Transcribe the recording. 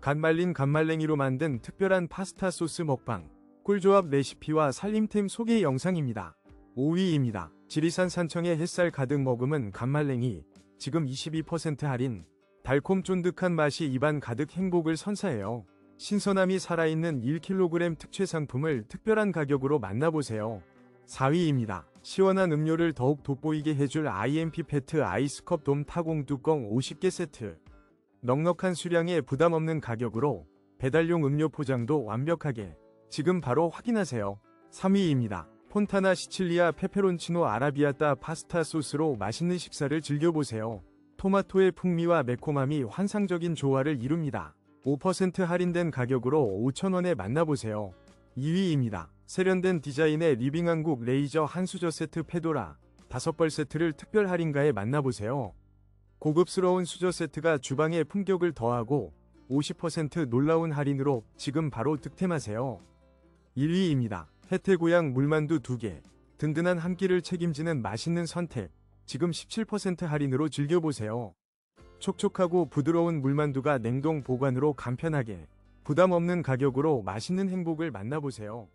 간 말린 간말랭이로 만든 특별한 파스타 소스 먹방. 꿀조합 레시피와 살림템 소개 영상입니다. 5위입니다. 지리산 산청의 햇살 가득 머금은 간말랭이. 지금 22% 할인. 달콤 쫀득한 맛이 입안 가득 행복을 선사해요. 신선함이 살아있는 1kg 특채 상품을 특별한 가격으로 만나보세요. 4위입니다. 시원한 음료를 더욱 돋보이게 해줄 IMP 페트 아이스컵 돔 타공 뚜껑 50개 세트. 넉넉한 수량에 부담 없는 가격으로 배달용 음료 포장도 완벽하게 지금 바로 확인하세요. 3위입니다. 폰타나 시칠리아 페페론치노 아라비아따 파스타 소스로 맛있는 식사를 즐겨보세요. 토마토의 풍미와 매콤함이 환상적인 조화를 이룹니다. 5% 할인된 가격으로 5,000원에 만나보세요. 2위입니다. 세련된 디자인의 리빙한국 레이저 한수저 세트 페도라 5벌 세트를 특별 할인가에 만나보세요. 고급스러운 수저 세트가 주방의 품격을 더하고 50% 놀라운 할인으로 지금 바로 득템하세요. 1위입니다. 혜태고향 물만두 2개. 든든한 한 끼를 책임지는 맛있는 선택. 지금 17% 할인으로 즐겨보세요. 촉촉하고 부드러운 물만두가 냉동 보관으로 간편하게 부담 없는 가격으로 맛있는 행복을 만나보세요.